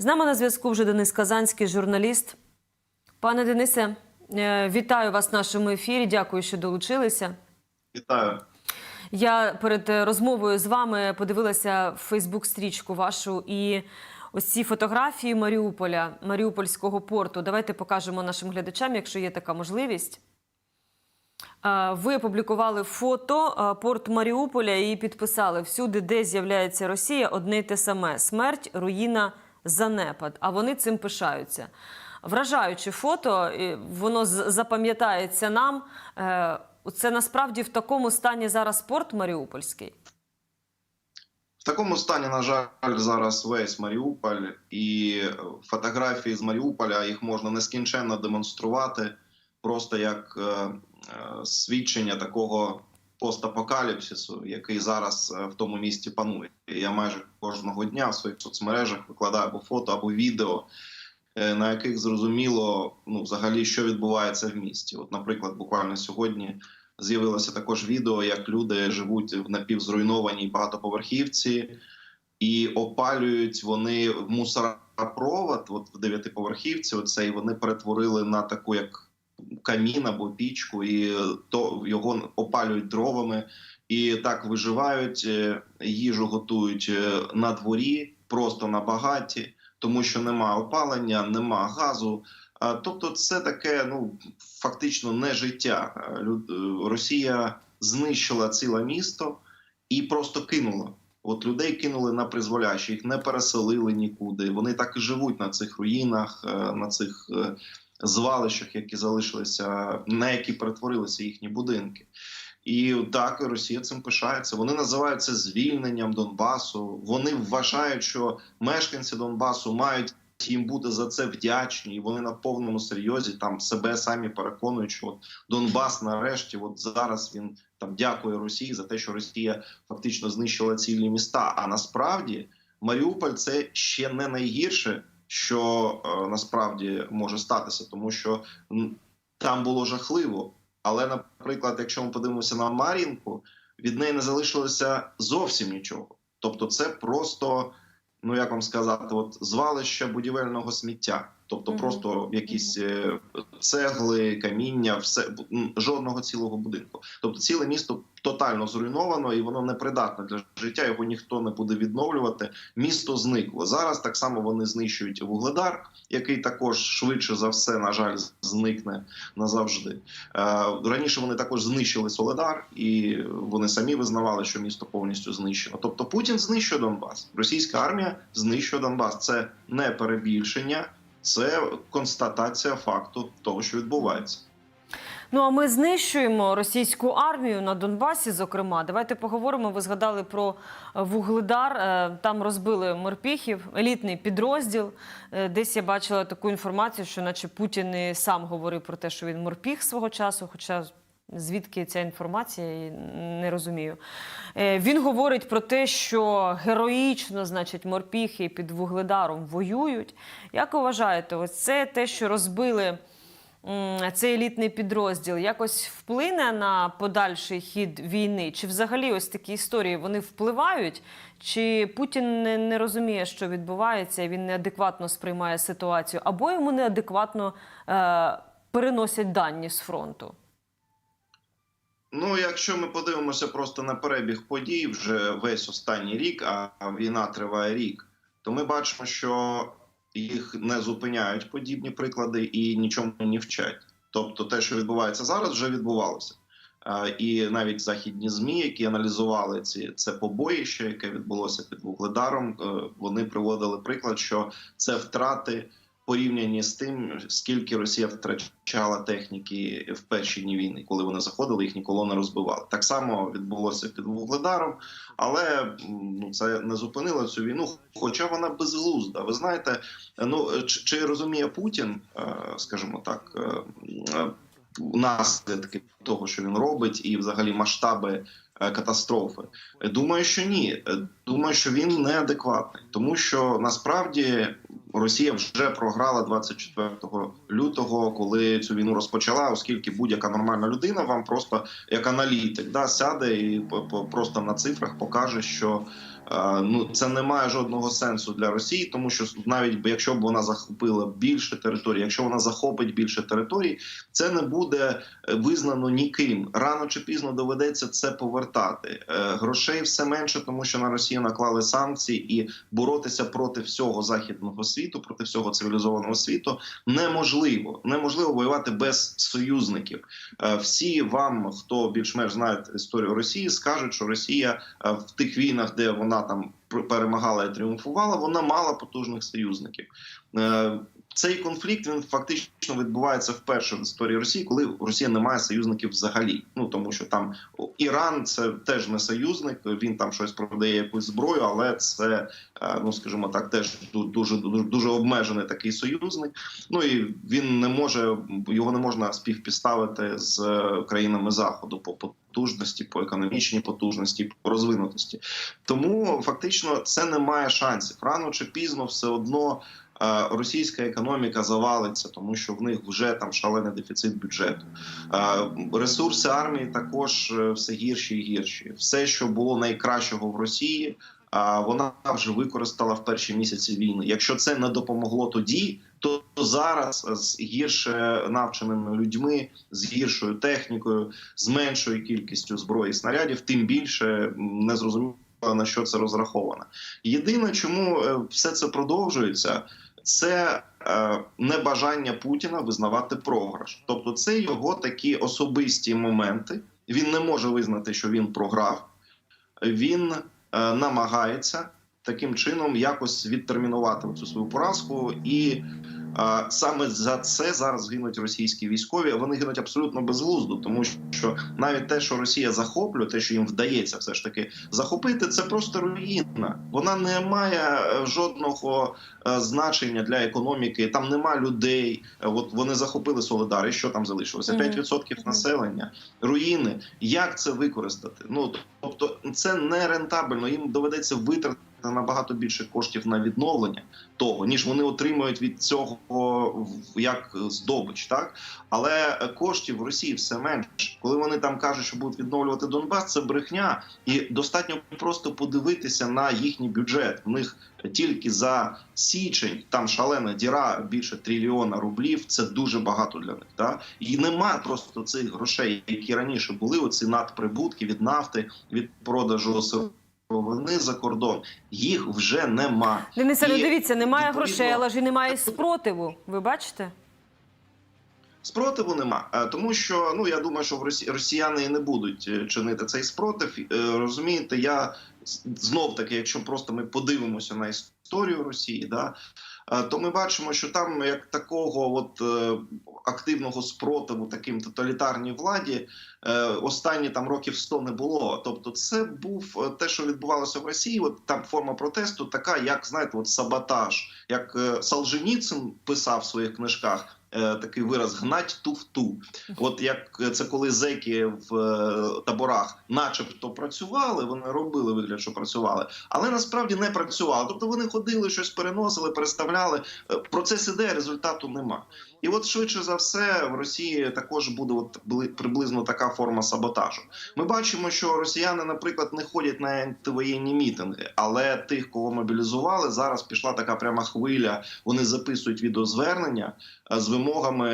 З нами на зв'язку вже Денис Казанський, журналіст. Пане Денисе, е, вітаю вас в нашому ефірі. Дякую, що долучилися. Вітаю. Я перед е, розмовою з вами подивилася Фейсбук-стрічку вашу і ось ці фотографії Маріуполя, Маріупольського порту. Давайте покажемо нашим глядачам, якщо є така можливість. Е, Ви опублікували фото порт Маріуполя і підписали всюди, де з'являється Росія, одне й те саме: смерть, руїна, занепад. А вони цим пишаються. Вражаюче фото, воно запам'ятається нам. Е, Це насправді в такому стані зараз порт Маріупольський. В такому стані, на жаль, зараз весь Маріуполь, і фотографії з Маріуполя їх можна нескінченно демонструвати, просто як е, е, свідчення такого постапокаліпсису, який зараз в тому місті панує. Я майже кожного дня в своїх соцмережах викладаю або фото, або відео, е, на яких зрозуміло ну, взагалі, що відбувається в місті. От, наприклад, буквально сьогодні з'явилося також відео, як люди живуть в напівзруйнованій багатоповерхівці і опалюють вони в мусоропровод, от в дев'ятиповерхівці. Оцей вони перетворили на таку як камін або пічку, і то його опалюють дровами. І так виживають, е, їжу готують е, на дворі, просто на багаті, тому що нема опалення, нема газу. Тобто, це таке, ну фактично не життя. Е, Росія знищила ціле місто і просто кинула. От людей кинули на призволяще, їх не переселили нікуди. Вони так і живуть на цих руїнах, на цих звалищах, які залишилися, на які перетворилися їхні будинки. І так Росія цим пишається. Вони називають це звільненням Донбасу. Вони вважають, що мешканці Донбасу мають їм бути за це вдячні, і вони на повному серйозі там себе самі переконують, що от Донбас нарешті, от зараз він там дякує Росії за те, що Росія фактично знищила цілі міста. А насправді Маріуполь це ще не найгірше, що е, насправді може статися, тому що там було жахливо. Але, наприклад, якщо ми подивимося на Мар'їнку, від неї не залишилося зовсім нічого. Тобто, це просто, ну як вам сказати, от звалище будівельного сміття. Тобто, просто якісь е, цегли, каміння, все жодного цілого будинку. Тобто, ціле місто тотально зруйновано і воно непридатне для життя. Його ніхто не буде відновлювати. Місто зникло зараз. Так само вони знищують вугледар, який також швидше за все, на жаль, зникне назавжди. Е, раніше вони також знищили Соледар, і вони самі визнавали, що місто повністю знищено. Тобто Путін знищує Донбас. Російська армія знищує Донбас. Це не перебільшення, це констатація факту того, що відбувається. Ну а ми знищуємо російську армію на Донбасі. Зокрема, давайте поговоримо. Ви згадали про е, вугледар. Е, Там розбили морпіхів, елітний підрозділ. Е, Десь я бачила таку інформацію, що, наче Путін і сам говорив про те, що він морпіг свого часу, хоча. Звідки ця інформація, не розумію. Е, Він говорить про те, що героїчно, значить, морпіхи під вугледаром воюють. Як вважаєте, ось це те, що розбили цей елітний підрозділ, якось вплине на подальший хід війни? Чи взагалі ось такі історії вони впливають? Чи Путін не розуміє, що відбувається, і він неадекватно сприймає ситуацію, або йому неадекватно е, переносять дані з фронту? Ну, якщо ми подивимося просто на перебіг подій вже весь останній рік, а війна триває рік, то ми бачимо, що їх не зупиняють подібні приклади і нічому не вчать. Тобто, те, що відбувається зараз, вже відбувалося. І навіть західні змі, які аналізували ці це побоїще, яке відбулося під вугледаром, е, вони приводили приклад, що це втрати порівняні з тим, скільки Росія втрачала техніки в перші дні війни, коли вони заходили, їхні колони розбивали. Так само відбулося під вугледаром, але ну це не зупинило цю війну. Хоча вона безглузда. Ви знаєте, ну чи, розуміє Путін, е, скажімо так, е, е, наслідки того, що він робить, і взагалі масштаби катастрофи? Думаю, що ні. Думаю, що він неадекватний, тому що насправді Росія вже програла 24 лютого, коли цю війну розпочала, оскільки будь-яка нормальна людина вам просто як аналітик да, сяде і просто на цифрах покаже, що Ну це не має жодного сенсу для Росії, тому що навіть якщо б вона захопила більше територій, якщо вона захопить більше територій, це не буде е, визнано ніким. Рано чи пізно доведеться це повертати. Е, Грошей все менше, тому що на Росію наклали санкції, і боротися проти всього західного світу, проти всього цивілізованого світу неможливо. Неможливо воювати без союзників. Е, Всі вам, хто більш-менш знає історію Росії, скажуть, що Росія е, в тих війнах, де вона там перемагала і тріумфувала, вона мала потужних союзників. Цей конфлікт він фактично відбувається вперше в історії Росії, коли Росія не має союзників взагалі. Ну тому що там Іран це теж не союзник. Він там щось продає якусь зброю, але це е, ну скажімо так, теж дуже дуже дуже обмежений такий союзник. Ну і він не може його не можна співпідставити з е, країнами заходу по потужності, по економічній потужності, по розвинутості. Тому фактично це не має шансів. Рано чи пізно все одно. Російська економіка завалиться, тому що в них вже там шалений дефіцит бюджету. Ресурси армії також е, все гірші і гірші. Все, що було найкращого в Росії, вона вже використала в перші місяці війни. Якщо це не допомогло тоді, то зараз з гірше навченими людьми, з гіршою технікою, з меншою кількістю зброї і снарядів, тим більше не зрозуміло на що це розраховано. Єдине, чому е, все це продовжується, це е, небажання Путіна визнавати програш. Тобто, це його такі особисті моменти. Він не може визнати, що він програв. Він е, намагається таким чином якось відтермінувати цю свою поразку, і саме за це зараз гинуть російські військові. Вони гинуть абсолютно безглуздо, тому що навіть те, що Росія захоплює, те, що їм вдається, все ж таки захопити, це просто руїна. Вона не має е, жодного е, значення для економіки. Там нема людей. Е, От вони захопили Солидар, і що там залишилося? Мгм. 5% населення, руїни. Як це використати? Ну тобто, це не рентабельно. Їм доведеться витратити набагато більше коштів на відновлення того, ніж вони отримують від цього як здобич, так але коштів в Росії все менше. Коли вони там кажуть, що будуть відновлювати Донбас, це брехня, і достатньо просто подивитися на їхній бюджет. В них тільки за січень там шалена діра більше трильйона рублів. Це дуже багато для них. Так? І немає просто цих грошей, які раніше були. Оці надприбутки від нафти, від продажу сировини за кордон. Їх вже нема. Денисе, ну дивіться, немає відповідно, грошей, але ж і немає спротиву. Ви бачите? Спротиву нема, Е, тому що ну я думаю, що в Росі... росіяни і не будуть е, чинити цей спротив. Е, Розумієте, я знов таки, якщо просто ми подивимося на історію Росії, да то ми бачимо, що там як такого от активного спротиву таким тоталітарній владі е, останні там років 100 не було. Тобто, це був е, те, що відбувалося в Росії. От там форма протесту, така, як знаєте, от саботаж, як е, Солженіцин писав в своїх книжках. Е, Такий вираз гнать ту в ту. От як це коли зеки в е, таборах, начебто, працювали, вони робили вигляд, що працювали, але насправді не працювали. Тобто вони ходили, щось переносили, переставляли. Е, Процес іде, результату нема. І от швидше за все в Росії також буде от приблизно така форма саботажу. Ми бачимо, що росіяни, наприклад, не ходять на антивоєнні мітинги, але тих, кого мобілізували, зараз пішла така пряма хвиля. Вони записують відеозвернення е, з вимогами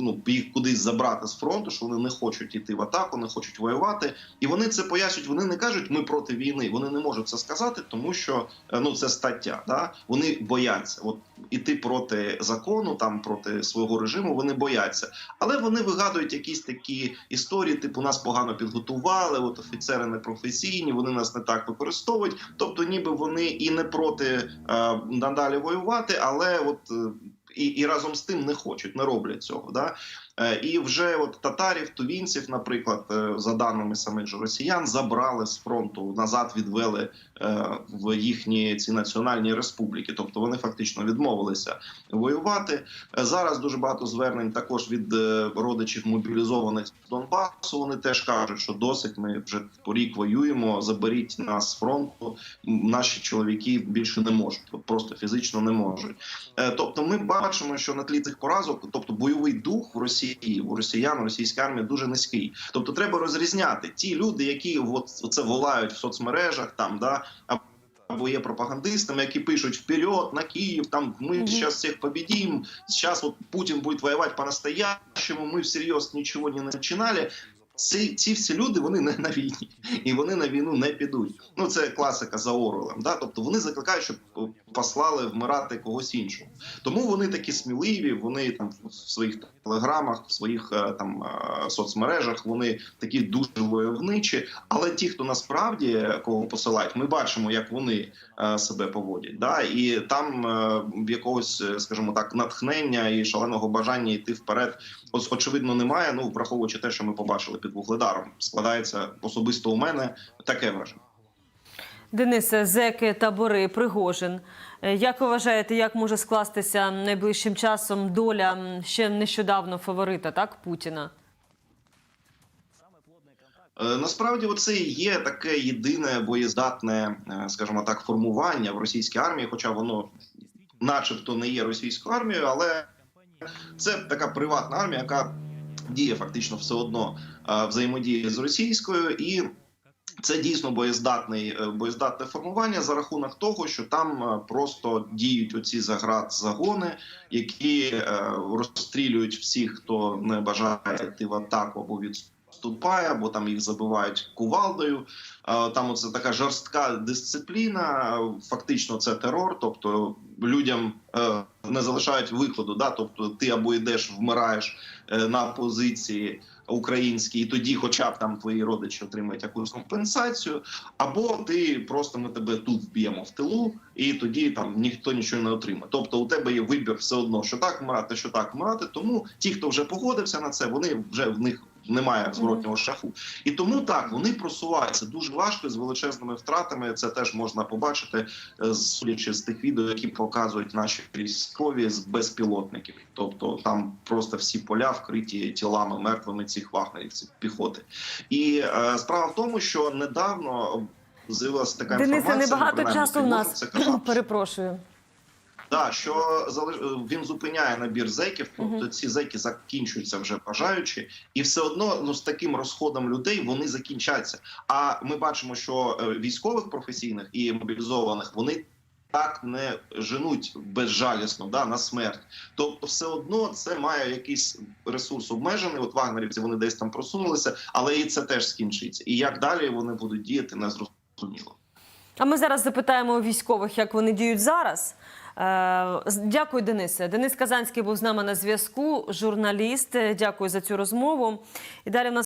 ну їх кудись забрати з фронту, що вони не хочуть йти в атаку, не хочуть воювати. І вони це пояснюють. Вони не кажуть, ми проти війни. Вони не можуть це сказати, тому що е, ну це стаття. Да? Вони бояться. От іти проти закону, там проти свого режиму. Вони бояться, але вони вигадують якісь такі історії, типу нас погано підготували. От офіцери непрофесійні, вони нас не так використовують. Тобто, ніби вони і не проти е, надалі воювати, але от. І, і разом з тим не хочуть, не роблять цього. Да? Е, І вже от татарів, тувінців, наприклад, е, за даними самих же росіян, забрали з фронту назад, відвели е, в їхні ці національні республіки. Тобто вони фактично відмовилися воювати. Зараз дуже багато звернень також від родичів мобілізованих з Донбасу. Вони теж кажуть, що досить. Ми вже по рік воюємо. Заберіть нас з фронту. Наші чоловіки більше не можуть, просто фізично не можуть. Тобто, ми бачимо, що на тлі цих поразок, тобто бойовий дух в Росії, у росіян, у російській армії дуже низький. Тобто, треба розрізняти ті люди, які от це волають в соцмережах, там да або є пропагандистами, які пишуть вперед на Київ, там ми зараз всіх победим, зараз вот Путін буде воювати по-настоящему, ми всерйоз нічого не починали. Ці, ці всі люди вони не на війні, і вони на війну не підуть. Ну це класика за Орвелем. Да? Тобто вони закликають, щоб послали вмирати когось іншого. Тому вони такі сміливі. Вони там в своїх телеграмах, в своїх е, там е, соцмережах вони такі дуже войовничі. Але ті, хто насправді е, кого посилають, ми бачимо, як вони себе поводять. Да? І там е, якогось, скажімо так, натхнення і шаленого бажання йти вперед, очевидно немає. Ну враховуючи те, що ми побачили під вугледаром, складається особисто у мене таке враження. Денисе, зеки, табори, Пригожин. Е, Як ви вважаєте, як може скластися найближчим часом доля ще нещодавно фаворита, так, Путіна? Е, Насправді, це і є таке єдине боєздатне, е, скажімо так, формування в російській армії, хоча воно, начебто, не є російською армією, але це така приватна армія, яка діє фактично все одно взаємодіє з російською, і це дійсно боєздатний е, боєздатне формування за рахунок того, що там е, просто діють оці заград загони, які е, розстрілюють всіх, хто не бажає йти в атаку або відступає, або там їх забивають кувалдою. Там оце така жорстка дисципліна. Фактично, це терор. Тобто людям не залишають виходу. Да? Тобто, ти або йдеш, вмираєш на позиції українській, і тоді, хоча б там твої родичі отримають якусь компенсацію, або ти просто ми тебе тут вб'ємо в тилу, і тоді там ніхто нічого не отримає. Тобто, у тебе є вибір все одно, що так вмирати, що так вмирати. Тому ті, хто вже погодився на це, вони вже в них. Немає зворотнього шляху, і тому так вони просуваються дуже важко з величезними втратами. Це теж можна побачити, е, судячи з тих відео, які показують наші військові з безпілотників. Тобто там просто всі поля вкриті тілами мертвими цих вагнерівців піхоти. І е, справа в тому, що недавно з'явилася така Денисе, інформація. небагато часу у нас. це Перепрошую. Да, що залиш- він зупиняє набір зеків, тобто ці зеки закінчуються вже бажаючи, і все одно ну з таким розходом людей вони закінчаться. А ми бачимо, що е, військових професійних і мобілізованих вони. Так не женуть безжалісно да, на смерть. Тобто, все одно це має якийсь ресурс обмежений. От вагнерівці вони десь там просунулися, але і це теж скінчиться. І як далі вони будуть діяти, не зрозуміло. А ми зараз запитаємо у військових, як вони діють зараз. Е, Дякую, Денисе. Денис Казанський був з нами на зв'язку, журналіст. Дякую за цю розмову. І далі в нас